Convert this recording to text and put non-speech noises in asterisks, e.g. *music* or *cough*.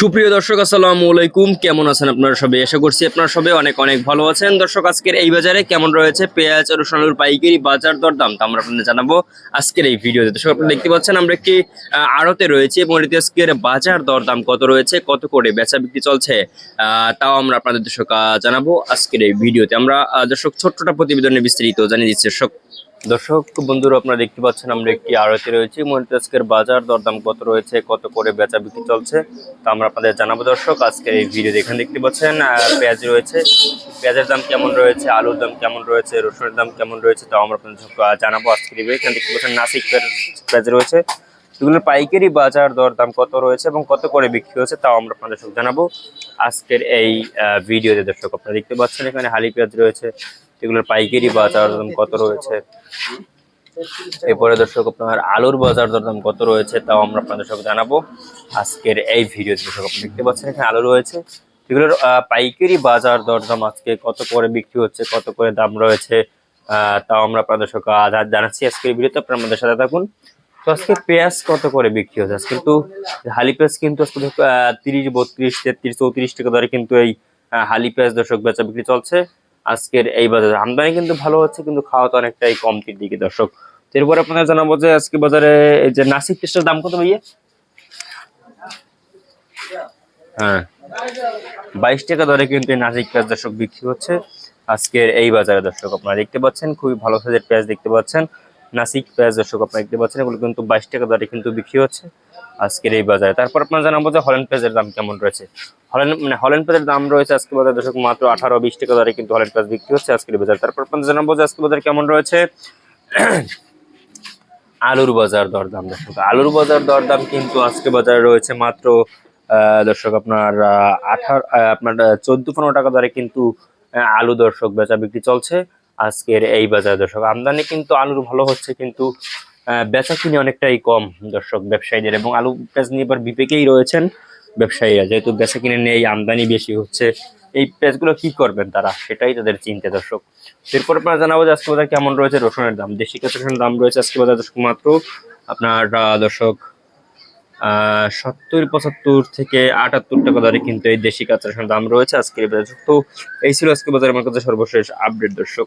সুপ্রিয় দর্শক, আসসালামু আলাইকুম। কেমন আছেন আপনারা সবাই? আশা করছি আপনারা সবাই অনেক অনেক ভালো আছেন। দর্শক, আজকের এই বাজারে কেমন রয়েছে? পেঁয়াজ আর রসুন আলুর পাইকারি বাজার দর দাম, তা আমরা আপনাদের জানাব আজকের এই ভিডিওতে। দর্শক, আপনারা দেখতে পাচ্ছেন, আমরা একটি আড়তে রয়েছে এবং এটি আজকের বাজার দর দাম কত রয়েছে? কত করে বেচা বিক্রি চলছে? তাও আমরা আপনাদের দর্শক জানাব আজকের এই ভিডিওতে। আমরা দর্শক, ছোট্টটা প্রতিবেদনে বিস্তারিত জানিয়ে দিচ্ছি। দর্শক দর্শক, বন্ধুরা, আপনারা দেখতে পাচ্ছেন আমরা একটি আড়তে রয়েছি। মনিত আজকের বাজার দরদাম কত রয়েছে, কত করে বেচা বিক্রি চলছে, তা আমরা আপনাদের জানাব। দর্শক, আজকের এই ভিডিও এখানে দেখতে পাচ্ছেন পেঁয়াজ রয়েছে। পেঁয়াজের দাম কেমন রয়েছে, আলুর দাম কেমন রয়েছে, রসুনের দাম কেমন রয়েছে, তাও আমরা আপনাদের জানাব আজকের এই এখানে দেখতে পাচ্ছেন, নাসিক পেঁয়াজ রয়েছে। এগুলোর পাইকারি বাজার দর দাম কত রয়েছে এবং কত করে বিক্রি হচ্ছে তাও আমরা আপনাদের সঙ্গে জানাব আজকের এই ভিডিওতে। দর্শক, আপনারা দেখতে পাচ্ছেন, এখানে হালি পেঁয়াজ রয়েছে এগুলোর পাইকারি বাজার দাম কত রয়েছে? এরপরে দর্শক, আপনার আলুর বাজার দরদাম কত রয়েছে তাও আমরা আপনাদের সঙ্গে জানাব। আজকের এই ভিডিও দর্শক, আপনি দেখতে পাচ্ছেন এখানে আলু রয়েছে। এগুলোর পাইকারি বাজার দরদাম আজকে কত করে বিক্রি হচ্ছে, কত করে দাম রয়েছে তাও আমরা আপনাদের সঙ্গে জানাচ্ছি আজকের ভিডিওতে আপনারা আমাদের সাথে থাকুন। তো আজকে পেঁয়াজ কত করে বিক্রি হচ্ছে? কিন্তু হালি পেঁয়াজ কিন্তু আজকে তিরিশ, বত্রিশ, তেত্রিশ, চৌত্রিশ টাকা দরে কিন্তু এই হালি পেঁয়াজ দর্শক বেচা বিক্রি চলছে। আজকের এই বাজারে। আমদানি কিন্তু ভালো হচ্ছে, কিন্তু খাওয়া তো অনেকটাই কমতির দিকে, দর্শক। এরপর আপনাদের জানাব যে আজকে বাজারে এই যে নাসিক পেস্টের দাম কত ভাইয়া? হ্যাঁ। বাইশ টাকা দরে কিন্তু নাসিক পেঁয়াজ, দর্শক, বিক্রি হচ্ছে আজকের এই বাজারে, দর্শক। আপনারা দেখতে পাচ্ছেন, খুবই ভালো সাইজের পেঁয়াজ দেখতে পাচ্ছেন। নাসিক পেঁয়াজ, দর্শক, আপনারা দেখতে পাচ্ছেন, এগুলো কিন্তু বাইশ টাকা দরে কিন্তু বিক্রি হচ্ছে। আজকের এই বাজারে। তারপর আপনার জানাব যে হলেন পেঁয়াজের দাম কেমন রয়েছে। হলেন মানে হলেন পেঁয়াজের দাম রয়েছে আজকে বাজার দর্শক মাত্র আঠারো, বিশ টাকা দরে কিন্তু হলেন পেঁয়াজ বিক্রি হচ্ছে আজকের বাজার। তারপর আপনাদের জানাব যে আজকে বাজার কেমন রয়েছে। *clears throat* আলুর বাজার দরদাম দর্শক, আলুর বাজার দরদাম কিন্তু আজকে বাজারে রয়েছে মাত্র দর্শক আপনার আঠারো আপনার চোদ্দ, পনেরো টাকা দরে কিন্তু আলু দর্শক বেচা বিক্রি চলছে আজকের এই বাজার দর্শক। আমদানি কিন্তু আলুর ভালো হচ্ছে কিন্তু বেচা কিনে অনেকটাই কম দর্শক ব্যবসায়ীদের এবং আলু পেঁয়াজ নিয়ে এবার বিপেকেই রয়েছেন ব্যবসায়ীরা। যেহেতু বেচা কিনে নেই আমদানি বেশি হচ্ছে, এই পেঁয়াজগুলো কি করবেন তারা? সেটাই তাদের চিন্তা দর্শক। এরপর আপনারা জানাব যে আজকে বাজার কেমন রয়েছে, রসুনের দাম। দেশি কাঁচা রসুনের দাম রয়েছে আজকে বাজার দর্শক মাত্র আপনার দর্শক সত্তর পঁচাত্তর থেকে আটাত্তর টাকা দরে কিন্তু এই দেশি কাঁচা রসুনের দাম রয়েছে আজকের বাজারে। তো এই ছিল আজকে বাজারের আমার কাছে সর্বশেষ আপডেট দর্শক।